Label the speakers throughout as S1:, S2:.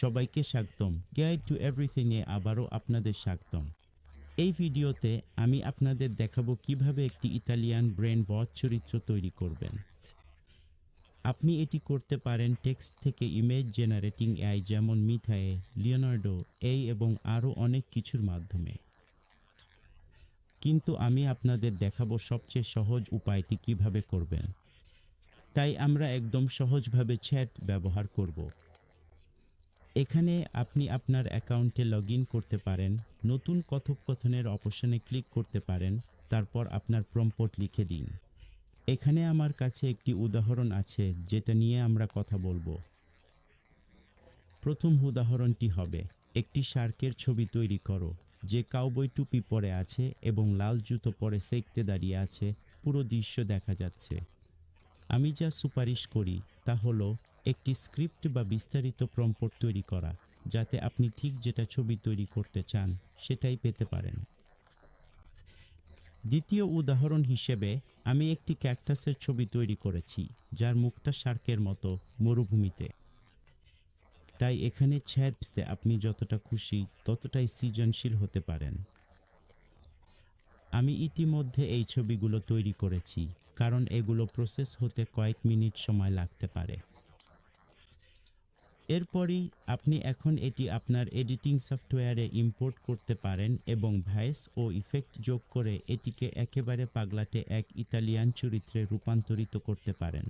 S1: সবাইকে স্বাগতম। Guide to এভরিথিংয়ে আবারও আপনাদের স্বাগতম। এই ভিডিওতে আমি আপনাদের দেখাবো কীভাবে একটি ইতালিয়ান ব্রেন ওয়াচ চরিত্র তৈরি করবেন। আপনি এটি করতে পারেন টেক্সট থেকে ইমেজ জেনারেটিং এআই যেমন মিথায়ে, লিওনার্ডো, এই এবং আরও অনেক কিছুর মাধ্যমে। কিন্তু আমি আপনাদের দেখাবো সবচেয়ে সহজ উপায়টি কীভাবে করবেন। তাই আমরা একদম সহজভাবে চ্যাট ব্যবহার করব। এখানে আপনি আপনার অ্যাকাউন্টে লগ করতে পারেন, নতুন কথোপকথনের অপশনে ক্লিক করতে পারেন, তারপর আপনার প্রম্পট লিখে দিন। এখানে আমার কাছে একটি উদাহরণ আছে, যেটা নিয়ে আমরা কথা বলব। প্রথম উদাহরণটি হবে, একটি শার্কের ছবি তৈরি করো, যে কাউবই টুপি পরে আছে এবং লাল জুতো পরে সেকতে দাঁড়িয়ে আছে, পুরো দৃশ্য দেখা যাচ্ছে। আমি যা সুপারিশ করি তা হলো একটি স্ক্রিপ্ট বা বিস্তারিত প্রম্পট তৈরি করা, যাতে আপনি ঠিক যেটা ছবি তৈরি করতে চান, সেটাই পেতে পারেন। দ্বিতীয় উদাহরণ হিসেবে, আমি একটি ক্যাকটাসের ছবি তৈরি করেছি, যার মুখটা শার্কের মতো মরুভূমিতে। তাই এখানে ছ্যাপসতে আপনি যতটা খুশি ততটাই সৃজনশীল হতে পারেন। আমি ইতিমধ্যে এই ছবিগুলো তৈরি করেছি, কারণ এগুলো প্রসেস হতে কয়েক মিনিট সময় লাগতে পারে। এরপরই আপনি এখন এটি আপনার এডিটিং সফটওয়্যারে ইম্পোর্ট করতে পারেন এবং ভয়েস ও ইফেক্ট যোগ করে এটিকে একেবারে পাগলাটে এক ইতালিয়ান চরিত্রে রূপান্তরিত করতে পারেন।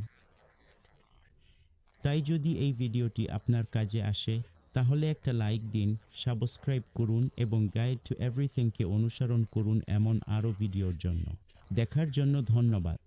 S1: তাই যদি এই ভিডিওটি আপনার কাজে আসে, তাহলে একটা লাইক দিন, সাবস্ক্রাইব করুন এবং গাইড টু এভরিথিংকে অনুসরণ করুন এমন আরও ভিডিওর জন্য। দেখার জন্য ধন্যবাদ।